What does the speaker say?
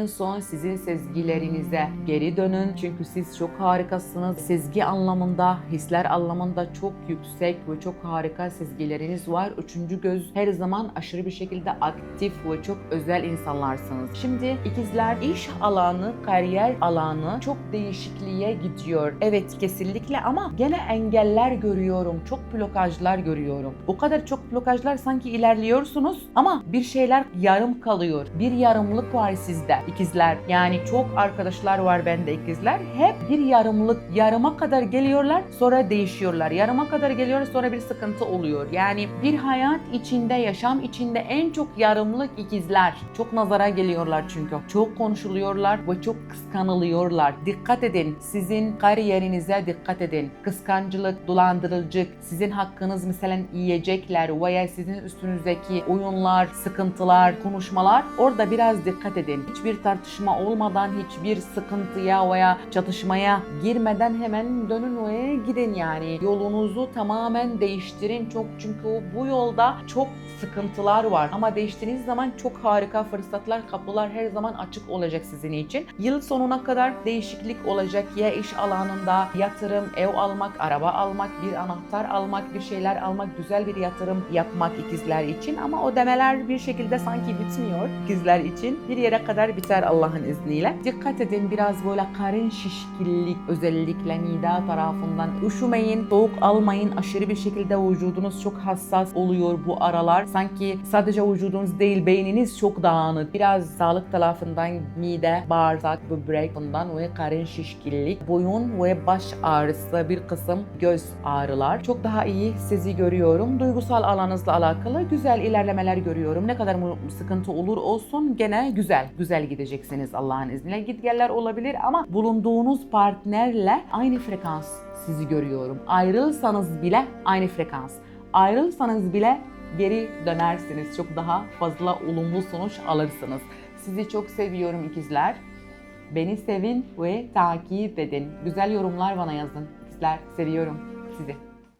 en son sizin sezgilerinize geri dönün. Çünkü siz çok harikasınız. Sezgi anlamında, hisler anlamında çok yüksek ve çok harika sezgileriniz var. Üçüncü göz her zaman aşırı bir şekilde aktif ve çok özel insanlarsınız. Şimdi ikizler iş alanı, kariyer alanı çok değişikliğe gidiyor. Evet kesinlikle ama gene engeller görüyorum. Çok blokajlar görüyorum. O kadar çok blokajlar sanki ilerliyorsunuz ama bir şeyler yarım kalıyor. Bir yarımlık var sizde ikizler. Yani çok arkadaşlar var bende ikizler. Hep bir yarımlık yarıma kadar geliyorlar sonra değişiyorlar. Yarıma kadar geliyor sonra bir sıkıntı oluyor. Yani bir hayat içinde, yaşam içinde en çok yarımlık ikizler. Çok nazara geliyorlar çünkü. Çok konuşuluyorlar ve çok kıskanılıyorlar. Dikkat edin. Sizin kariyerinize dikkat edin. Kıskancılık, dolandırıcılık, sizin hakkınız mesela yiyecekler veya sizin üstünüzdeki oyunlar, sıkıntılar, konuşmalar orada biraz dikkat edin. Hiçbir tartışma olmadan, hiçbir sıkıntıya veya çatışmaya girmeden hemen dönün ve gidin yani. Yolunuzu tamamen değiştirin. Çok çünkü bu yolda çok sıkıntılar var. Ama değiştiğiniz zaman çok harika fırsatlar, kapılar her zaman açık olacak sizin için. Yıl sonuna kadar değişiklik olacak ya iş alanında yatırım, ev almak, araba almak, bir anahtar almak, bir şeyler almak, güzel bir yatırım yapmak ikizler için ama o demeler bir şekilde sanki bitmiyor ikizler için. Bir yere kadar biter Allah'ın izniyle. Dikkat edin biraz böyle karın şişkinlik özellikle mide tarafından üşümeyin, soğuk almayın. Aşırı bir şekilde vücudunuz çok hassas oluyor bu aralar. Sanki sadece vücudunuz değil beyniniz çok dağınık. Biraz sağlık tarafından mide, bağırsak, böbrek bundan ve karın şişkinlik, boyun ve baş ağrısı bir kısım göz ağrılar. Çok daha iyi sizi görüyorum. Duygusal alanınızla alakalı güzel ilerlemeler görüyorum. Ne kadar sıkıntı olur olsun gene güzel, güzel gideceksiniz Allah'ın izniyle. Gitgeller olabilir ama bulunduğunuz partnerle aynı frekans sizi görüyorum. Ayrılsanız bile aynı frekans. Ayrılsanız bile geri dönersiniz. Çok daha fazla olumlu sonuç alırsınız. Sizi çok seviyorum ikizler. Beni sevin ve takip edin. Güzel yorumlar bana yazın. İkizler seviyorum sizi.